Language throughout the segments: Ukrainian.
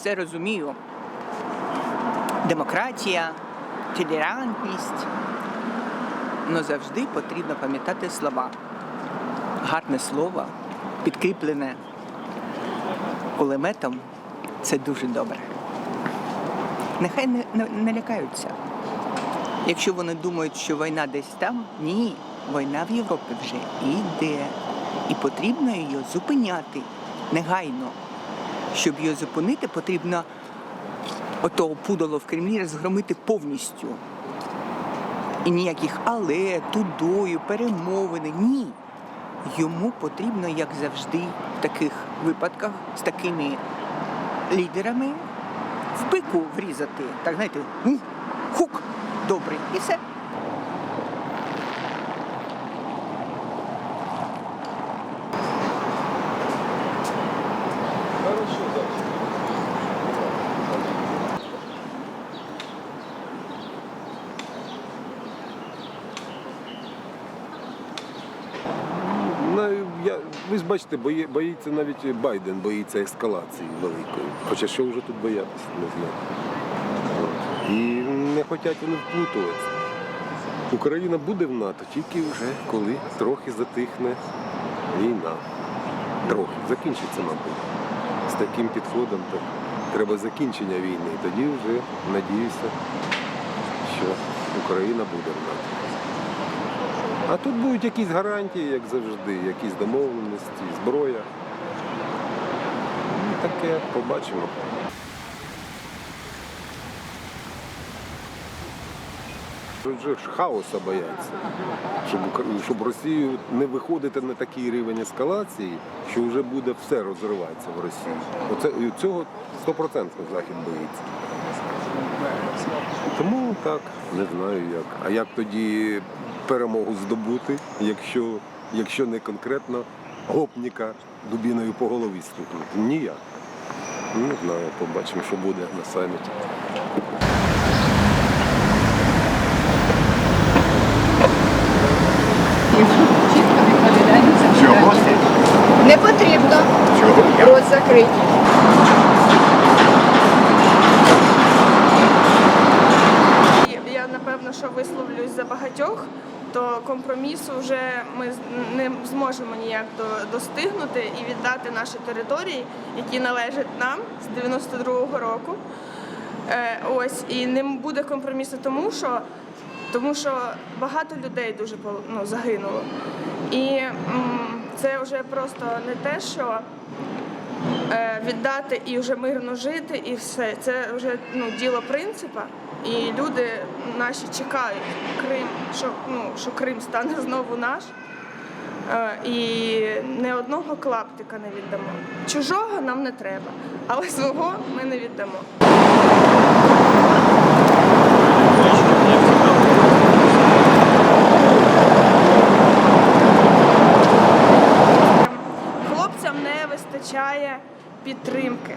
все розумію. Демократія, толерантність. Але завжди потрібно пам'ятати слова. Гарне слово, підкріплене кулеметом це дуже добре. Нехай не, не, не лякаються. Якщо вони думають, що війна десь там, ні, війна в Європі вже йде. І потрібно її зупиняти негайно. Щоб її зупинити, потрібно отого пудоло в Кремлі розгромити повністю. І ніяких але, тудою, перемовини. Ні. Йому потрібно, як завжди, в таких випадках з такими лідерами в пику врізати. Так знаєте, хук, добрий, і все. Ну, я, ви ж бачите, бої, боїться навіть Байден боїться ескалації великої. Хоча що вже тут боятися, не знаю. І не хочуть вони вплутуватися. Україна буде в НАТО тільки вже коли трохи затихне війна. Трохи. Закінчиться, мабуть. З таким підходом так, треба закінчення війни. Тоді вже надіюся, що Україна буде в НАТО. А тут будуть якісь гарантії, як завжди, якісь домовленості, зброя. Ну, таке побачимо. Вже ж хаоса бояться, щоб, щоб Росію не виходити на такий рівень ескалації, що вже буде все розриватися в Росії. Оце, цього 100% Захід боїться. Тому так, не знаю як. А як тоді перемогу здобути, якщо, якщо не конкретно гопніка дубіною по голові стукнути? Ніяк. Ну, Не знаю, побачимо, що буде на саміті. Чого? Не потрібно. Чого? Рот закритий. Я напевно, що висловлюсь за багатьох, то компромісу вже ми не зможемо ніяк достигнути і віддати наші території, які належать нам з 92-го року. Е, ось і не буде компромісу, тому що тому що багато людей дуже ну, загинуло. І це вже просто не те, що віддати і вже мирно жити, і все. Це вже ну, діло принципа. І люди наші чекають Крим, що, ну, що Крим стане знову наш. Е, І не одного клаптика не віддамо. Чужого нам не треба, але свого ми не віддамо. Підтримки.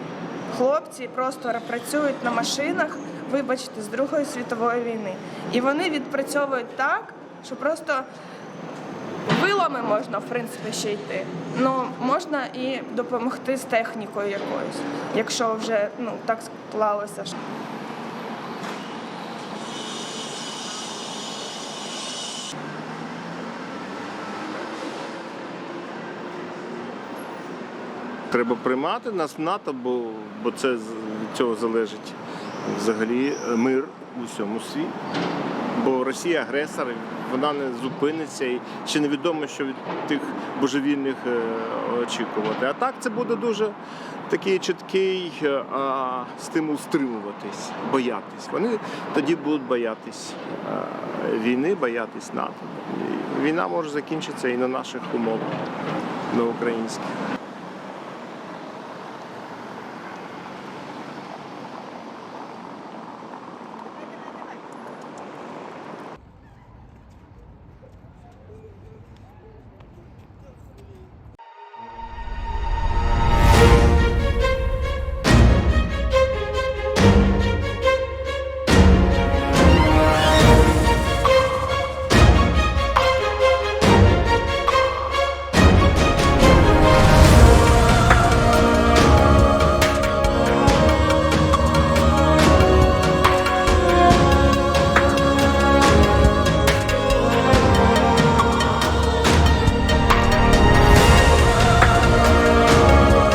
Хлопці просто працюють на машинах, вибачте, з Другої світової війни. І вони відпрацьовують так, що просто вилами можна, в принципі, ще йти. Ну, можна і допомогти з технікою якоюсь, якщо вже ну, так склалося. Треба приймати нас в НАТО, бо, бо це від цього залежить взагалі е, мир у всьому світі. Бо Росія агресор, вона не зупиниться і ще невідомо, що від тих божевільних е, очікувати. А так це буде дуже такий чіткий е, а, стимул стримуватись, боятись. Вони тоді будуть боятись війни, боятись НАТО. Війна може закінчитися і на наших умовах, на українських.